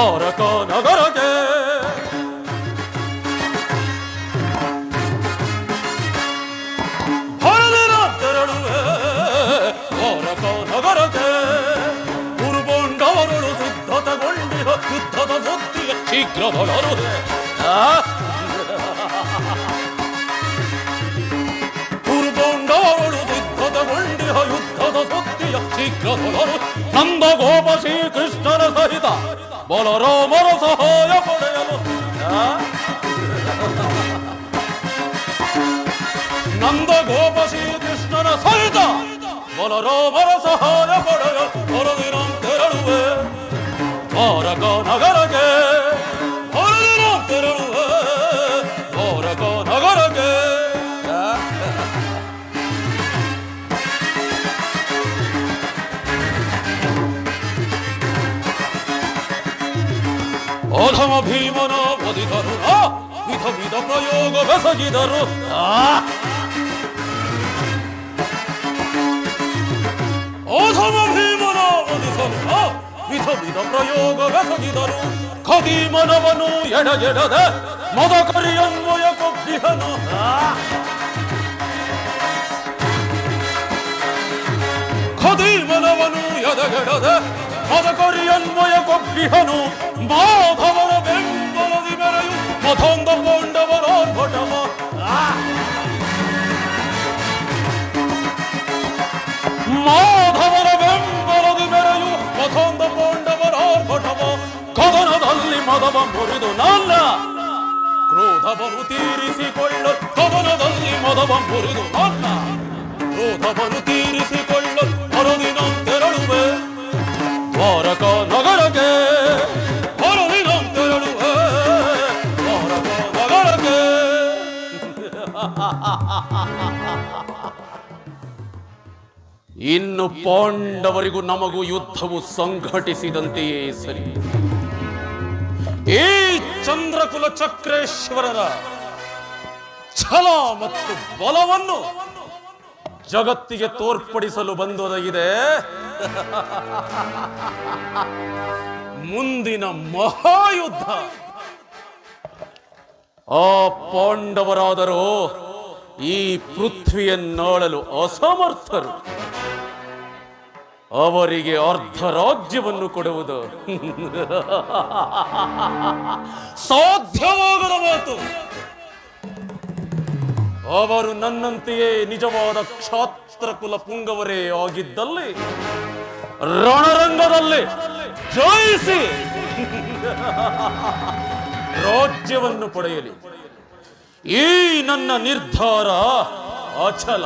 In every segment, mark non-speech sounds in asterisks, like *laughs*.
걸어 걸어 걸어게. 걸어들어 들어루에. 걸어 걸어 걸어게. 우르본 가와로로 붓더다 골리어 붓더다 붓디가 시끄러워 러루에 아 역지켜서로 한다고 바시 그시자나 사이다. 멀어로 멀어서 허여 버려요 남다고 바시 그시자나 살다. 멀어로 멀어서 허여 버려요 멀어들은 대라루에 걸어가 나가라. 기다로 아 위더 위더 프로요거 가서 기다로 아 어서만 비만아 어디서나 위더 위더 프로요거 가서 기다로 거기만아 바노 예라 예라다 모다거리연 모야 꼭 피하노 아 거기만아 바노 야다 야라다 모다거리연 모야 꼭 피하노 마다바라 ಮೆರೆಯು ಮಥೊಂದ ಕೊಂಡವರ ಭಟವ ಮಾಧವರ ಬೆಂಬಲದಿ ಮೆರೆಯು ಮಥೊಂದ ಕೊಂಡವರ ಭಟವ ಕದನದಲ್ಲಿ ಮದವ ಮುರಿದು ನನ್ನ ಕ್ರೋಧವನ್ನು ತೀರಿಸಿಕೊಳ್ಳ ಕವನದಲ್ಲಿ ಮದವ ಮುರಿದು ನನ್ನ ಕ್ರೋಧವನ್ನು ತೀರಿಸಿಕೊಳ್ಳ ಹೊರದಿನ ತೆರಳುವೆ ದ್ವಾರಕ ನಗರಕ್ಕೆ *laughs* ಇನ್ನು ಪಾಂಡವರಿಗೂ ನಮಗೂ ಯುದ್ಧವು ಸಂಘಟಿಸಿದಂತೆಯೇ ಸರಿ. ಈ ಚಂದ್ರಕುಲ ಚಕ್ರೇಶ್ವರರ ಛಲ ಮತ್ತು ಬಲವನ್ನು ಜಗತ್ತಿಗೆ ತೋರ್ಪಡಿಸಲು ಬಂದೊದಗಿದೆ *laughs* ಮುಂದಿನ ಮಹಾಯುದ್ಧ. ಆ ಪಾಂಡವರಾದರೂ ಈ ಪೃಥ್ವಿಯನ್ನಾಳಲು ಅಸಮರ್ಥರು. ಅವರಿಗೆ ಅರ್ಧ ರಾಜ್ಯವನ್ನು ಕೊಡುವುದು. *laughs* ಸಾಧ್ಯವಾಗದ ಮಾತು ಅವರು ನನ್ನಂತೆಯೇ ನಿಜವಾದ ಕ್ಷಾತ್ರ ಕುಲ ಪುಂಗವರೇ ಆಗಿದ್ದಲ್ಲಿ, ರಣರಂಗದಲ್ಲಿ ಜಯಿಸಿ. *laughs* ರಾಜ್ಯವನ್ನು ಪಡೆಯಲಿ. ಈ ನನ್ನ ನಿರ್ಧಾರ ಅಚಲ.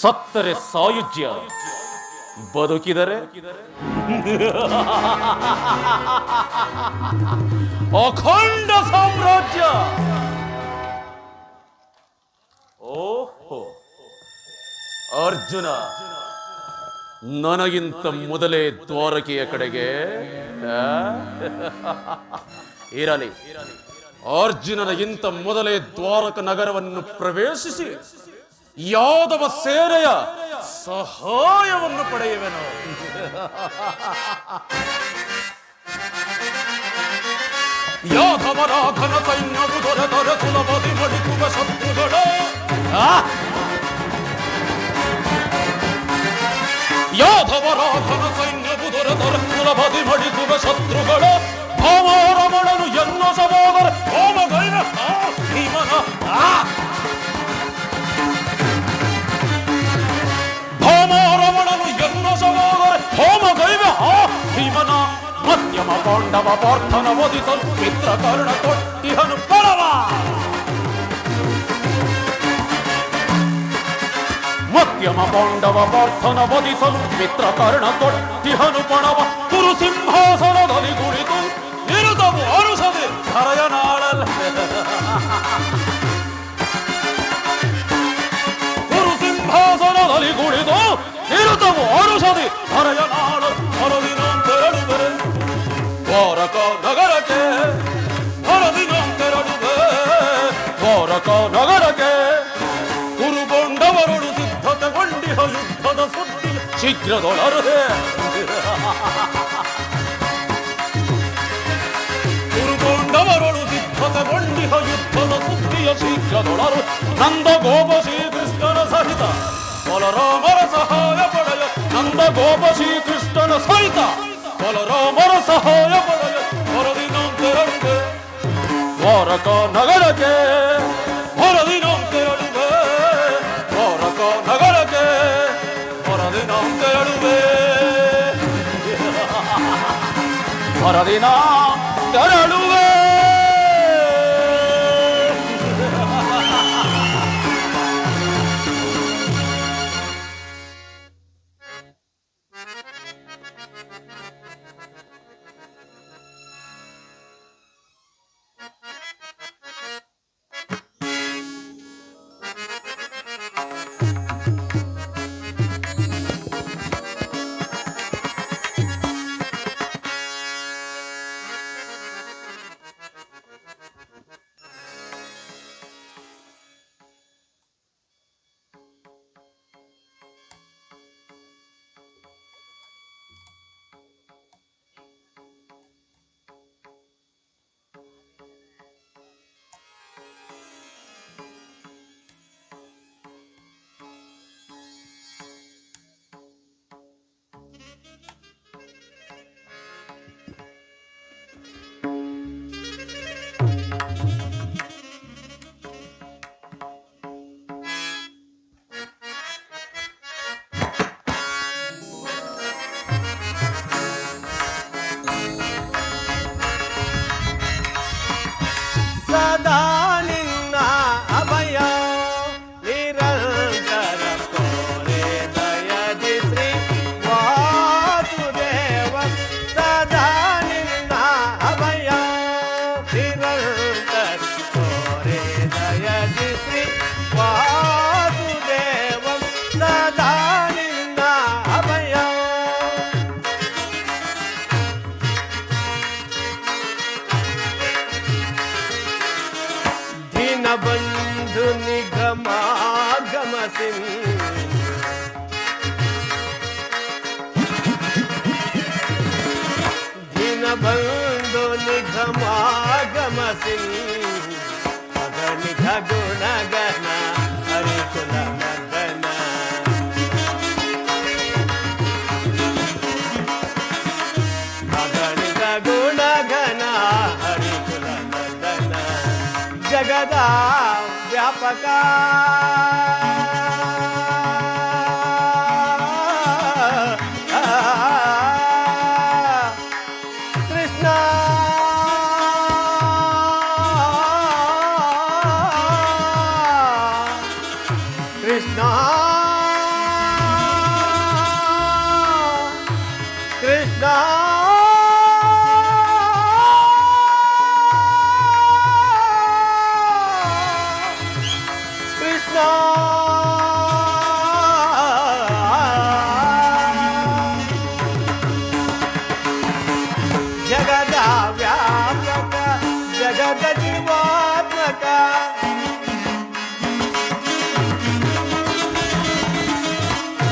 ಸತ್ತರೆ ಸಾಯುಜ್ಯ ಬದುಕಿದರೆ? ಅಖಂಡ ಸಾಮ್ರಾಜ್ಯ! ಓಹೋ ಅರ್ಜುನ. ನನಗಿಂತ ಮೊದಲೇ ದ್ವಾರಕೆಯ ಕಡೆಗೆ? ಇರಲಿ. ಅರ್ಜುನನಿಗಿಂತ ಮೊದಲೇ ದ್ವಾರಕ ನಗರವನ್ನು ಪ್ರವೇಶಿಸಿ, ಯಾದವ ಸೇನೆಯ ಸಹಾಯವನ್ನು ಪಡೆಯುವೆನು. ಯಾದವರ ಸೈನ್ಯ ಸೈನ್ಯವು ದೊರೆ ಸುಲಭದಿ ಮಡಿಕುವ ಶತ್ರುಗಳು ಆ? ಯಾದವರ ಘನ ಸೈನ್ಯವು ದೊರೆತರೆ ಸುಲಭದಿ ಮಡಿಕುವ ಶತ್ರುಗಳು ಭವರಮಣನು ಎನ್ನ ಸಹೋದರ ಹೋಮಗೈನ ಆ ಭೀಮನ ಆ ಭೌಮರಮಣನು ಎನ್ನ ಸಹೋದರ ಹೋಮಗೈವ ಆ ಭೀಮನ ಮಧ್ಯಮ ಪಾಂಡವ ಪಾರ್ಥನ ಒದಿಸಲು ಮಿತ್ರ ಕರ್ಣ ಕೊಟ್ಟಿಹನು ಪರವ ಮಧ್ಯಮ ಪಾಂಡವ ಪಾರ್ಥನ ಒದಿಸಲು ಮಿತ್ರ ಕರ್ಣ ಕೊಟ್ಟಿಹನು ಪಣವ ಕುರು ಸಿಂಹಾಸನದಲ್ಲಿ ಕುಳಿತು ನಿರುತವು ಅನುಸದೆ ಹರಯ ನಾಳಲ್ಲ ಗುರು ಸಿಂಹಾಸನದಲ್ಲಿ ಕುಳಿತು ನಿರುತವು ಅನುಸದಿ ಹರಯ ನಾಡು ಹೊರದಿನ ತೆರಳುವೆ ದ್ವಾರಕ శీఘ్ర దొడరు కుండవరుడు దిగ్గత నంద గోప శ్రీకృష్ణన సహిత బలరామర సహాయ పడయ నంద గోప శ్రీకృష్ణన సహిత బలరామర సహాయ పడయ నగరకే Radina. బంధు నిగమాగమ దీనబంధు నిగమాగమ సింగ్ గుణగణ व्यापका व्यापका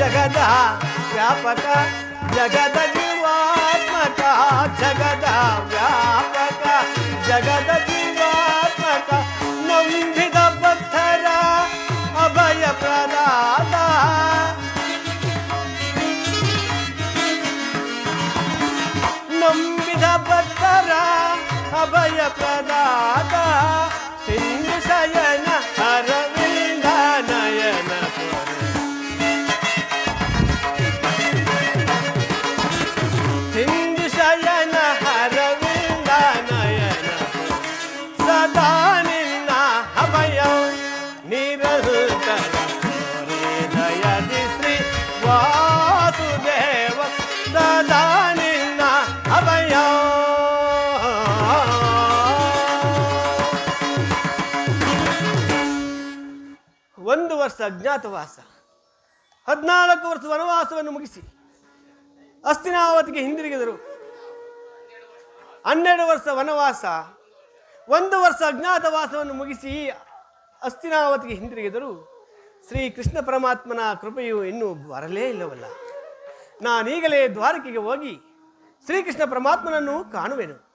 జగద వ్యాపక జగద జీవాత్మక జగద వ్యాపక జగద జీవాత్మక నందిద పత్థర అభయ ప్రదాత. నంబిద పత్థర అభయ ప్రదాత. ಒಂದು ವರ್ಷ ಅಜ್ಞಾತವಾಸ. ಹದಿನಾಲ್ಕು ವರ್ಷ ವನವಾಸವನ್ನು ಮುಗಿಸಿ ಅಸ್ತಿನಾವತಿಗೆ ಹಿಂದಿರುಗಿದರು. ಹನ್ನೆರಡು ವರ್ಷ ವನವಾಸ, ಒಂದು ವರ್ಷ ಅಜ್ಞಾತವಾಸವನ್ನು ಮುಗಿಸಿ ಅಸ್ತಿನಾವತಿಗೆ ಹಿಂದಿರುಗಿದರು. ಶ್ರೀ ಕೃಷ್ಣ ಪರಮಾತ್ಮನ ಕೃಪೆಯು ಇನ್ನೂ ಬರಲೇ ಇಲ್ಲವಲ್ಲ. ನಾನೀಗಲೇ ದ್ವಾರಕೆಗೆ ಹೋಗಿ ಶ್ರೀಕೃಷ್ಣ ಪರಮಾತ್ಮನನ್ನು ಕಾಣುವೆನು.